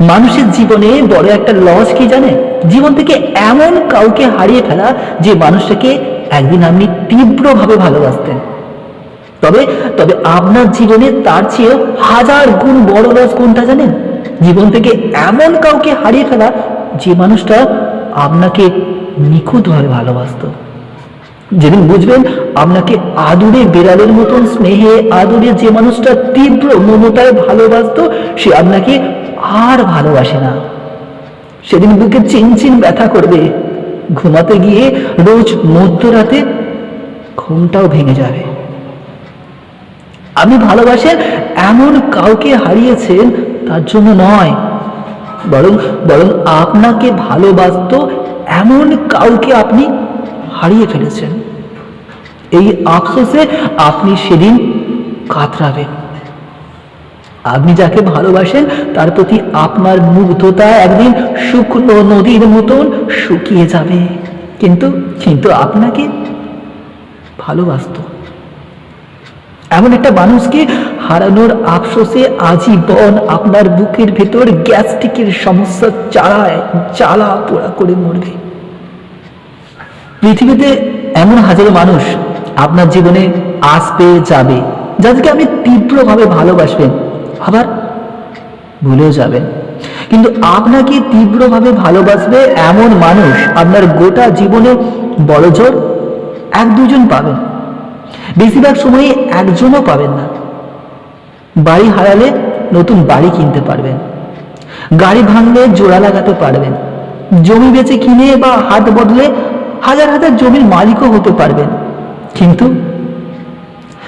মানুষের জীবনে বড় একটা লস কি জানে? জীবন থেকে এমন কাউকে হারিয়ে ফেলা যে মানুষটাকে একদিন আপনি তীব্রভাবে ভালোবাসতেন। তবে তবে আপনার জীবনে তার চেয়েও হাজার গুণ বড় লস কোনটা জানেন? জীবন থেকে এমন কাউকে হারিয়ে ফেলা যে মানুষটা আপনাকে নিখুঁতভাবে ভালোবাসতো। যেদিন বুঝবেন আপনাকে আদুরে বেড়ালের মতন স্নেহে, আদুরে যে মানুষটা তীব্র মমতায় ভালোবাসতো, সে আপনাকে আর ভালোবাসে না। সেদিন বুকে চিনচিন ব্যথা করবে। ঘুমাতে গিয়ে রোজ মধ্যরাতে ঘুমটাও ভেঙে যাবে। আপনি ভালোবাসেন এমন কাউকে হারিয়েছেন তার জন্য নয়, বরং বরং আপনাকে ভালোবাসত এমন কাউকে আপনি হারিয়ে ফেলেছেন। এই আফসোসে আপনি সেদিন কাতরাবেন। আপনি যাকে ভালোবাসেন, তার প্রতি আপনার মুগ্ধতা একদিন শুকনো নদীর মতন শুকিয়ে যাবে। কিন্তু কিন্তু আপনাকে ভালোবাসতো। এমন একটা মানুষকে হারানোর আফসোসে আজীবন আপনার বুকের ভেতর গ্যাস্ট্রিকের সমস্যা চালায় চালা পোড়া করে মরবে। পৃথিবীতে এমন হাজারো মানুষ আপনার জীবনে আসবে, যাবে, যাদেরকে আপনি তীব্রভাবে ভালোবাসবেন। আবার ভুলেও যাবেন। কিন্তু আপনাকে তীব্রভাবে ভালোবাসবে এমন মানুষ আপনার গোটা জীবনে বড় জোর এক দুজন পাবেন। বেশিরভাগ সময়ে একজনও পাবেন না। বাড়ি হারালে নতুন বাড়ি কিনতে পারবেন। গাড়ি ভাঙলে জোড়া লাগাতে পারবেন। জমি বেচে কিনে বা হাত বদলে হাজার হাজার জমির মালিকও হতে পারবেন। কিন্তু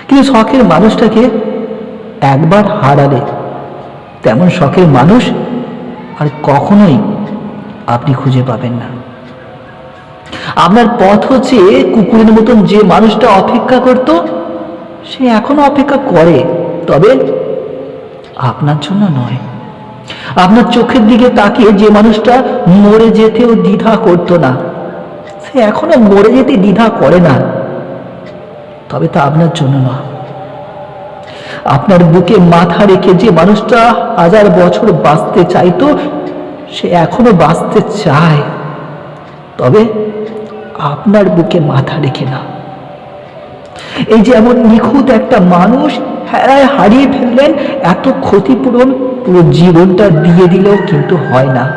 কিন্তু শখের মানুষটাকে একবার হারালে তেমন শখের মানুষ আর কখনোই আপনি খুঁজে পাবেন না। আপনার পথ হচ্ছে কুকুরের মতন যে মানুষটা অপেক্ষা করত, সে এখনও অপেক্ষা করে, তবে আপনার জন্য নয়। আপনার চোখের দিকে তাকিয়ে যে মানুষটা মরে যেতেও দ্বিধা করতো না, সে এখনও মরে যেতে দ্বিধা করে না, তবে তা আপনার জন্য নয়। আপনার বুকে মাথা রেখে যে মানুষটা হাজার বছর বাঁচতে চাইতো, সে এখনও বাঁচতে চায়। তবে আপনার বুকে মাথা রেখে না। এই যে এমন নিখুঁত একটা মানুষ হেরায় হারিয়ে ফেললেন, এত ক্ষতিপূরণ পুরো জীবনটা দিয়ে দিলেও কিন্তু হয় না।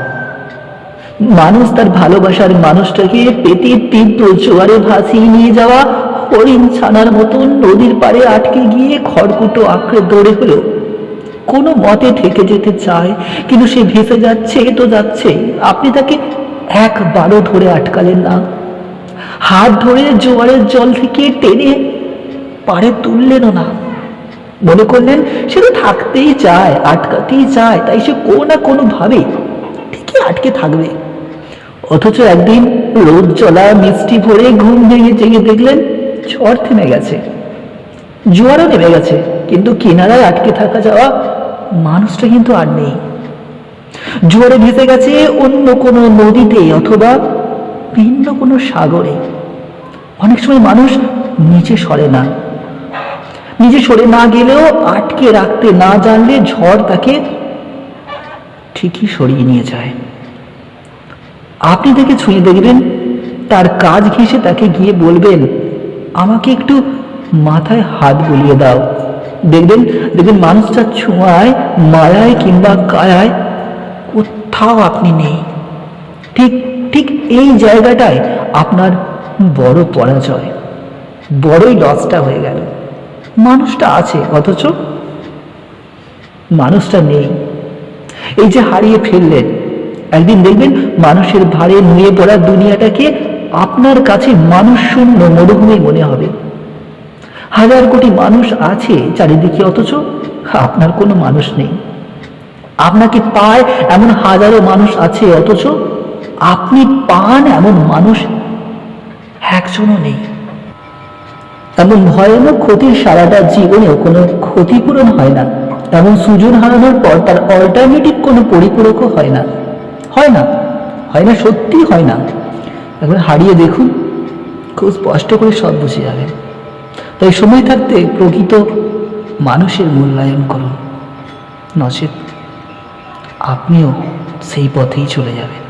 মানুষ তার ভালোবাসার মানুষটাকে পেটে তীব্র জোয়ারে ভাসিয়ে নিয়ে যাওয়া হরিণ ছানার মতন নদীর পাড়ে আটকে গিয়ে খড়কুটো আঁকড়ে দৌড়ে হলো। কোনো মতে থেকে যেতে চায়, কিন্তু সে ভেসে যাচ্ছে তো যাচ্ছে। আপনি তাকে একবারও ধরে আটকালেন না। হাত ধরে জোয়ারের জল থেকে টেনে পাড়ে তুললেনও না। মনে করলেন সে তো থাকতেই চায়, আটকাতেই চায়, তাই সে কোনো না কোনো ভাবে ঠিকই আটকে থাকবে। অথচ একদিন রোদ চলা মিষ্টি ভরে ঘুম ভেঙে জেগে দেখলেন ঝড় থেমে গেছে। জোয়ারও নেমে গেছে, কিন্তু কিনারায় আটকে থাকা যাওয়া মানুষটা কিন্তু আর নেই। জোয়ারে ভেসে গেছে অন্য কোনো নদীতে অথবা ভিন্ন কোনো সাগরে। অনেক সময় মানুষ নিচে সরে না। নিজে সরে না গেলেও আটকে রাখতে না জানলে ঝড় তাকে ঠিকই সরিয়ে নিয়ে যায়। আপনি তাকে ছুঁয়ে দেখবেন, তার কাজ ঘেঁষে তাকে গিয়ে বলবেন আমাকে একটু মাথায় হাত বুলিয়ে দাও। দেখবেন দেখবেন মানুষটা ছোঁয়ায়, মায়ায় কিংবা কায়ায় কোথাও আপনি নেই। ঠিক ঠিক এই জায়গাটায় আপনার বড় পরাজয়, বড়ই লসটা হয়ে গেল। মানুষটা আছে, অথচ মানুষটা নেই। এই যে হারিয়ে ফেললেন, একদিন দেখবেন মানুষের ভারে নুয়ে পড়া দুনিয়াটাকে আপনার কাছে মানুষ শূন্য মরুভূমি মনে হবে। হাজার কোটি মানুষ আছে চারিদিকে, অথচ আপনার কোনো মানুষ নেই। আপনাকে পায় এমন হাজারো মানুষ আছে, অথচ আপনি পান এমন মানুষ একজনও নেই। এমন ভয়ানক ক্ষতির সারাটা জীবনেও কোনো ক্ষতিপূরণ হয় না। এমন সুজন হারানোর পর তার অল্টারনেটিভ কোনো পরিপূরকও হয় না। হয় না হয় না সত্যি হয় না। একবার হারিয়ে দেখুন, খুব স্পষ্ট করে সব বুঝে যাবেন তাই সময় থাকতে প্রকৃত মানুষের মূল্যায়ন করুন। নচেত আপনিও সেই পথেই চলে যাবেন।